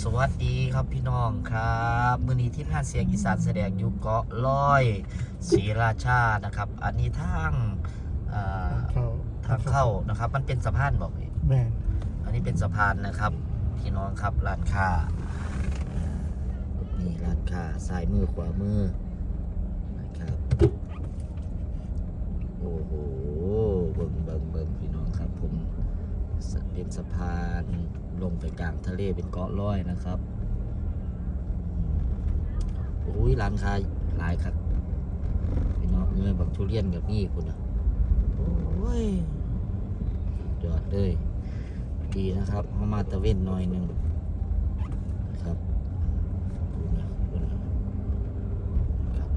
สวัสดีครับพี่น้องครับมือนี้ที่งานเสียงอีสานแสดงอยู่เกาะลอยศรีราชานะครับ อันนี้ทางเอ่อเข้าทางเข้านะครับ มันเป็นสะพานบอกพี่แม่นอันนี้เป็นสะพานนะครับ พี่น้องครับร้านค้านี่ร้านค้าซ้ายมือขวามือนะครับโอ้โหเบิ่งเบิ่งเบิ่งพี่น้องครับผมส เป็นสะพานลงไปกลางทะเลเป็นเกาะลอยนะครับโอ้ยร้านค้าหลายครับพี่น้องเงื่อบักทุเรียนกับนี่คุณนะโอ้ยยอดเลย ดีนะครับเขามาตะเวนหน่อยหนึ่งนะครับดูนะดูนะครับ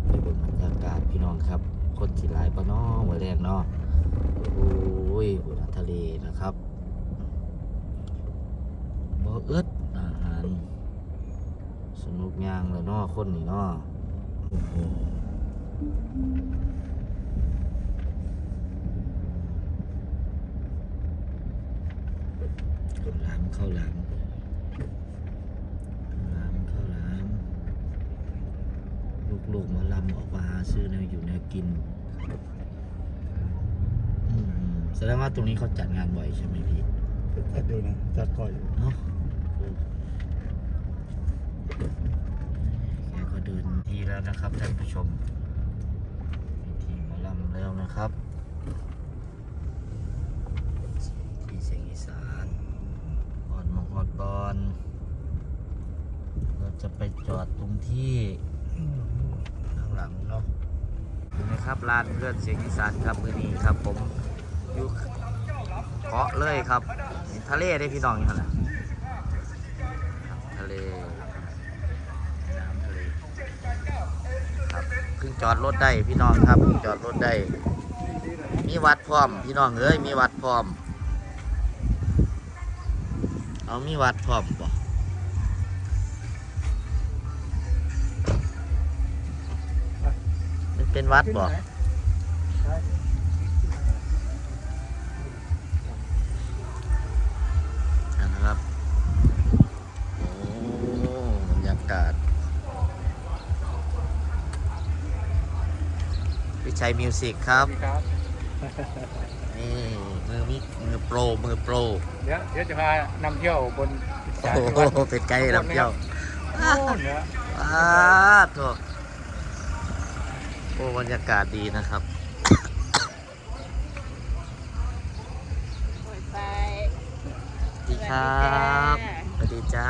ไปบนบรรยากาศพี่น้องครับ คนสิหลายปะน้อวันแรกเนาะโอ้ยบนทะเลนะครับ บ่เอิดอาหาร สนุกย่างเลยเนาะคนนี่เนาะโอ้โหข้าวหลามข้าวหลามข้าวหลามข้าวหลาม ลูกๆหมาลำออกมาหาซื้อแนวอยู่แนวกินอืมแสดงว่าตรงนี้เขาจัดงานบ่อยใช่ไหมพี่ จัดอยู่นะจัดก่อยเนาะแกก็เดินทีแล้วนะครับท่านผู้ชมทีหมอลำแล้วนะครับ ที่เสียงอีสานออดมองออดบอลเราจะไปจอดตรงที่ข้างหลังเนาะดูนะครับลานเพื่อนเสียงอีสานครับมือนี้ครับผมอยู่เกาะเลยครับ ทะเลได้พี่น้องอยู่หั่นแหละ ครับเพิ่งจอดรถได้พี่น้องครับจอดรถได้มีวัดพร้อม พี่น้องเอ้ยมีวัดพร้อม เอามีวัดพร้อมบ่มันเป็นวัดบ่ ชัยมิวสิกครับ ครับ นี่มือมิมือโปร มือโปร เดี๋ยวเดี๋ยวจะพานำเที่ยวบนโอ้โหเป็นไกด์ลำเที่ยวโอ้เหนืออ้าโถโอ้บรรยากาศดีนะครับไปสวัสดีครับสวัสดีจ้า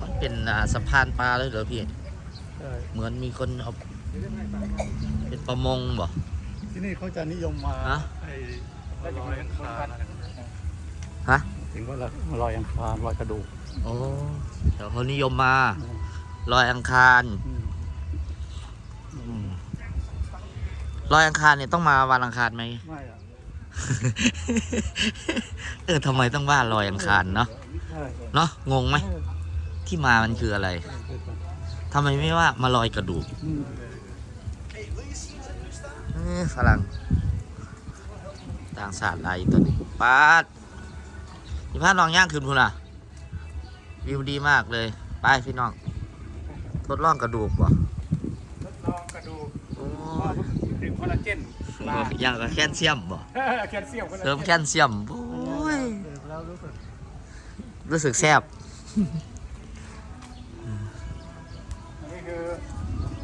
มัน เป็นอ่าสะพานปลาเลยเหรอพี่ ใช่เหมือนมีคนเอาเป็นประมงบ่ ที่นี่เขาจะนิยมมาฮะ ไอ้ลอยอังคารอะไรฮะ ถึงว่าละลอยอังคารลอยกระดูกโอ้เดี๋ยวเขานิยมมาลอยอังคารอืมอืมลอยอังคารเนี่ยต้องมาวันอังคารไหม ไม่อะเออทำไมต้องว่าลอยอังคารเนาะใช่เนาะงงไหม ที่มามันคืออะไรทำไมไม่ว่ามาลอยกระดูกอืมเอ้ยฝรั่งต่างศาสตร์อะไรตัวนี้ปาดนี่พาน้องย่างขึ้นพูนอะ วิวดีมากเลย ไปพี่น้องทดลองกระดูกบ่ทดลองกระดูกโอ้ถึงคอลลาเจนมาอย่างกับแคลเซียมบ่แคลเซียมคอลลาเสริมเจแคนลเซียมโอ้ยเสร็จแล้วรู้สึกรู้สึกแซ่บ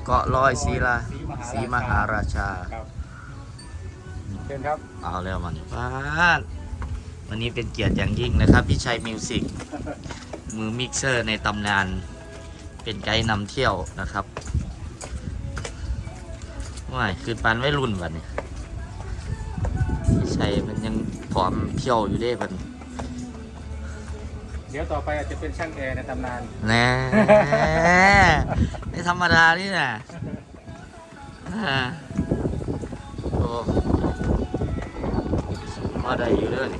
เกาะลอยศรีลาศรีมหาราชา ครับเชิญครับ เอาแล้วมันปาดวันนี้เป็นเกียรติอย่างยิ่งนะครับพี่ชัยมิวสิกมือมิกเซอร์ในตำนาน เป็นไกด์นำเที่ยวนะครับว่ายคือปานไม่รุ่นวันนี้พี่ชัยมันยังผอมเที่ยวอยู่เด้มัน เดี๋ยวต่อไปอาจจะเป็นช่างแอร์ในตำนานแน่ไม่ธรรมดานี่นะอ่าโอ้มาได้อยู่เลย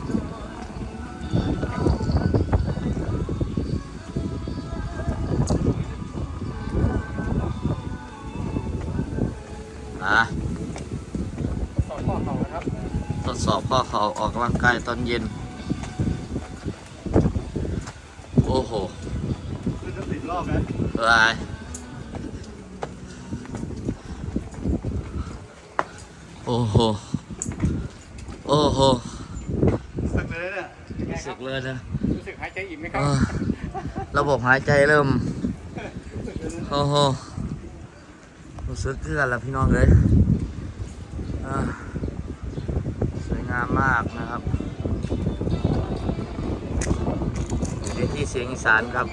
อะต่อข้อเขานะครับดสอบข้อเขาออกกำลังกายตอนเย็น โอ้โห ขึ้นตั้งสิบรอบ นะลายโอ้โห โอ้โหสึกเลยเนี่ยเป็นไงรู้คสึรับกเลยนะรู้สึกหายใจอิ่มไหมครัเอบอระบบหายใจเริ่ม โอ้โหรู้สึกเกลือนแล้วพี่น้องเลยอ่าสวยงามมากนะครับอยู่ในที่เสียงอีสานครับ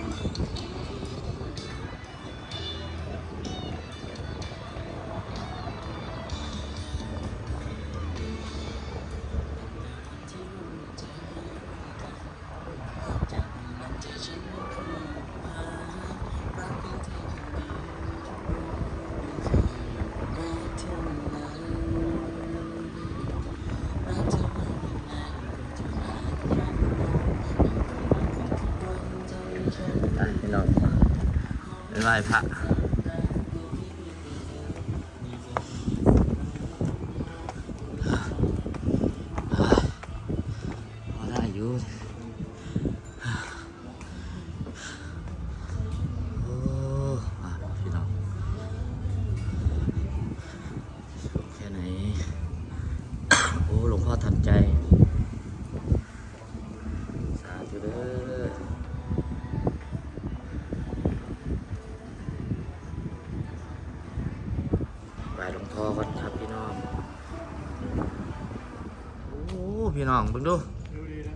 ไป อ้พี่น้องเบิ่งดูดูดีนะ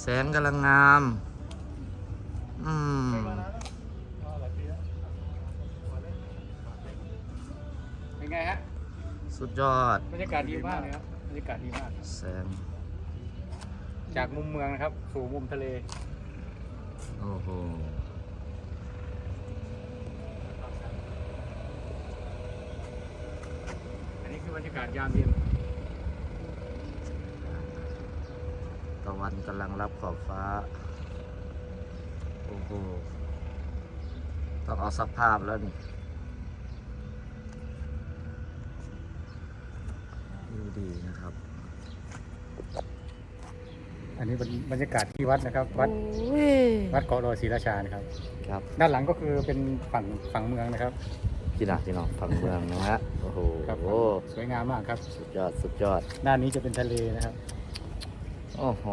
แสงกำลังงาม อืมอ๋อหลายปีแล้วเป็นไงฮะ สุดยอด บรรยากาศดีมากเลยครับ บรรยากาศดีมาก แสง จากมุมเมืองนะครับ สู่มุมทะเล โอ้โห อันนี้คือบรรยากาศยามเย็น ตะวันกำลังรับขอบฟ้า โอ้โห ต้องเอาสักภาพแล้วนี่ดูดีนะครับ อันนี้เป็นบรรยากาศที่วัดนะครับ วัดวัดเกาะรอยศรีราชานะครับ ครับ ด้านหลังก็คือเป็นฝั่งฝั่งเมืองนะครับพี่น้องพี่น้องฝั่งเมืองนะฮะ โอ้โหครับสวยงามมากครับ สุดยอด สุดยอด ด้านนี้จะเป็นทะเลนะครับ โอ้โห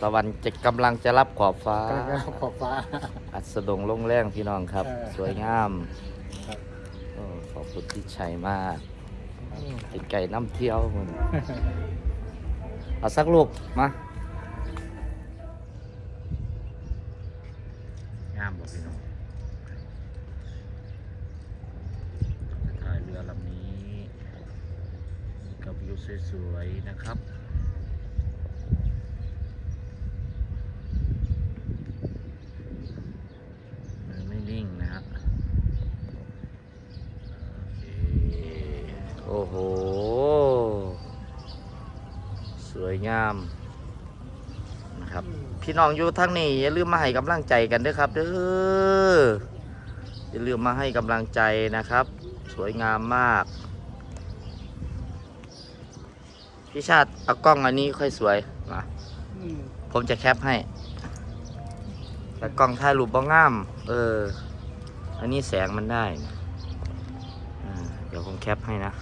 ตะวันจะกำลังจะรับขอบฟ้าก็เลยเป็นขอบฟ้า อัสดงลงแรงพี่น้องครับ เออ สวยงามครับโอ้ขอบคุณที่ชัยมากติดไก่น้ำเที่ยวมึงเอาสักลูกมา งามบ่พี่น้องจะถ่ายเรือลำนี้ กับวิวสวยๆนะครับ มันไม่นิ่งนะครับโอเคโอ้โห ส วยงามนะครับ พี่น้องอยู่ทางนี้อย่าลืมมาให้กำลังใจกันด้วยครับเด้ออย่าลืมมาให้กำลังใจนะครับ สวยงามมากพี่ชาติเอากล้องอันนี้ค่อยสวยมาผมจะแคปให้ แต่กล้องถ่ายรูปบ่งาม เออ อันนี้แสงมันได้นะเดี๋ยวผมแคปให้นะ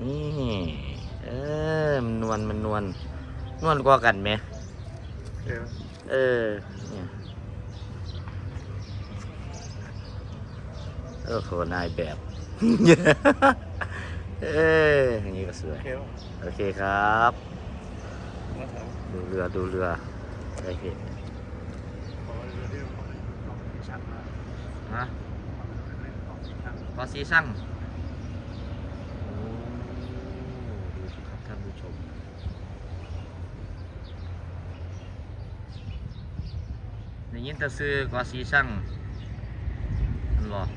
นี่ เออมันนวลมันนวลนวลกว่ากันไหมเออเนี่ยเออโหนายแบบ เอออย่างนี้ก็สวยโอเคป่ะโอเคครับ มาถามดูเรือดูเรือได้เห็นขอเรือที่ออกชัดมากฮะออกชัดพอซีซั่งโอ้ดูสิครับท่าน ผู้ชมได้ยินแต่ซื้อกอซีซั่งมันบอก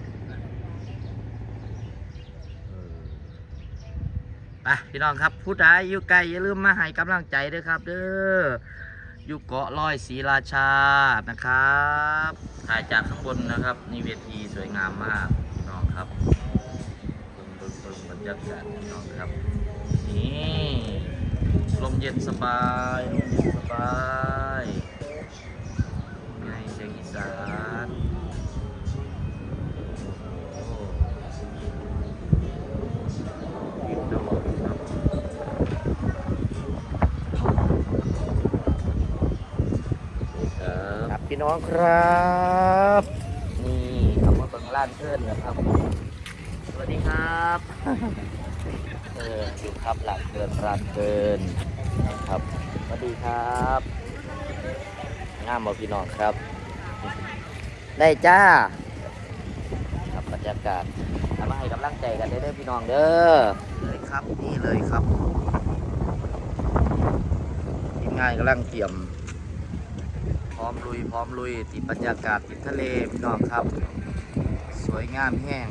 ไปพี่น้องครับผู้ใดอยู่ไกลอย่าลืมมาให้กำลังใจด้วยครับ เด้ออยู่เกาะลอยศรีราชานะครับถ่ายจากข้างบนนะครับนี่เวทีสวยงามมากพี่น้องครับเบิ่งเบิ่งเบิ่งบรรยากาศพี่น้องครับนี่ เย็นสบายลมเย็นสบายไงเสียงอีสานโอ้ยินดีครับครับพี่น้องครับ นี่คำว่าเบิงล้านเพื่อนนะครับ สวัสดีครับ เอออยู่ครับหลังเกินร้านเกินครับสวัสดีครับงามบ่พี่น้องครับ ได้จ้าครับบรรยากาศทำมาให้กำลังใจกันได้เด้อพี่น้องเด้อเลยครับนี่เลยครับทีมงานกำลังเตรียม พร้อมลุยพร้อมลุยติดบรรยากาศติดทะเลพี่น้องครับ สวยงามแห้ง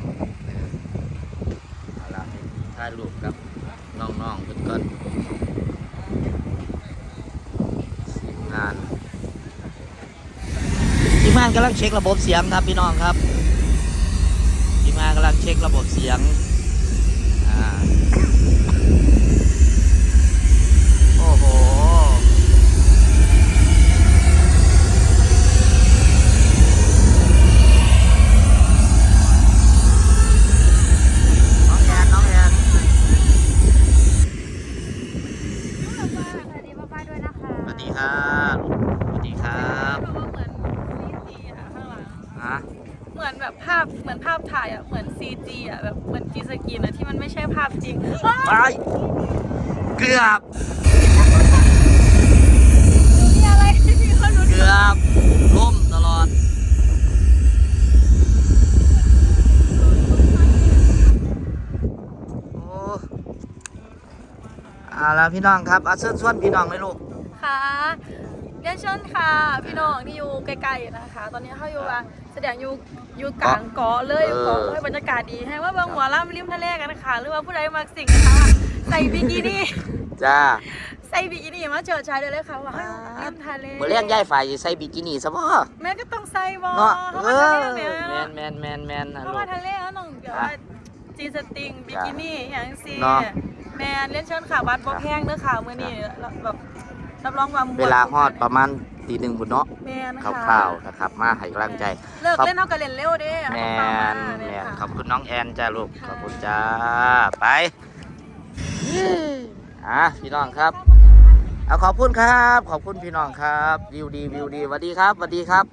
ถ่ายรูปกับน้องๆเพื่อนก่อนงานทีมงานกำลังเช็คระบบเสียงครับพี่น้องครับทีมงานกำลังเช็คระบบเสียงอ่าโอ้โห น้องแอนน้องแอน สวัสดีป้าๆด้วยนะคะ สวัสดีครับสวัสดีครับ เพราะว่าเหมือนซีจีอะข้างหลัง ฮะ เหมือนแบบภาพเหมือนภาพถ่ายอะเหมือนซีจีอะแบบเหมือนกีสกรีนอะที่มันไม่ใช่ภาพจ ริงไปเกือบมีอะไรที่เขารู้เกือบล่มตลอด โอ้เอาละพี่น้องครับเอาเชิญชวนพี่น้องเลยลูกค่ะเรียนเชิญค่ะ พี่น้องที่อยู่ใกล้ๆนะคะ ตอนนี้เขาอยู่ว่าแสดงอยู่ อยู่กลางเกาะเลยอยู่เกาะเลยบรรยากาศดีให้ว่าเบางหัวล่ามริมทะเลกันนะคะหรือว่าผู้ใดมาสิ่งนะคะใส่บิกินี่จ้าใส่บิกินี่มาเจอชายเดียวเลยค่ะว่าให้ริมทะเลเมื่อเลี้ยงย่ายฝ่ายใส่บิกินี่ซะบ่แม่ก็ต้องใส่บอเนาะเขาเอมาทะอเลเนี่ยแมนแมนแมนแมนนะเข้าลูมากทะเลเขาต้องเดี๋ยวว่าจีนสติงบิกินี่อย่างซีเนาะแมนเล่นเชิญข่าวบัตรบ่แพงเด้อข่าวมื้อนี้แบบ รับรองว่าม่วนเวลาฮอดประมาณตีหนึ่งบุญเนาะแมนคค่ะร่าวๆนะครับ มาให้กำลังใจ เลิกครับเล่นเฮาก็เล่นเร็วเด้แมเอาเข้ามานแมเนี่ยนค่ะขอบคุณน้องแอนจ้าลูกค่ะขอบคุณจ้า ไปอะพี่น้องครับ เอาขอบคุณครับ ขอบคุณพี่น้องครับ วิวดีวิวดีสวัสดีครับสวัสดีครับ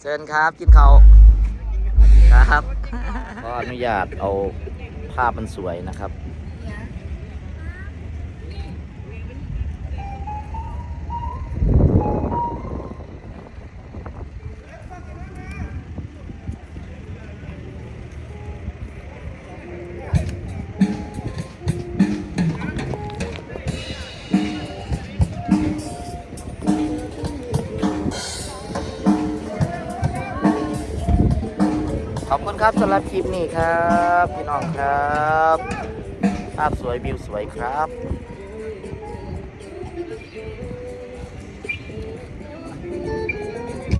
เชิญครับ กินเขาวครับ ขออนุญาตเอาภาพมันสวยนะครับ อบคุณครับสำหรับคลิปนี้ครับ พี่น้องครับ ภาพสวยวิวสวยครับ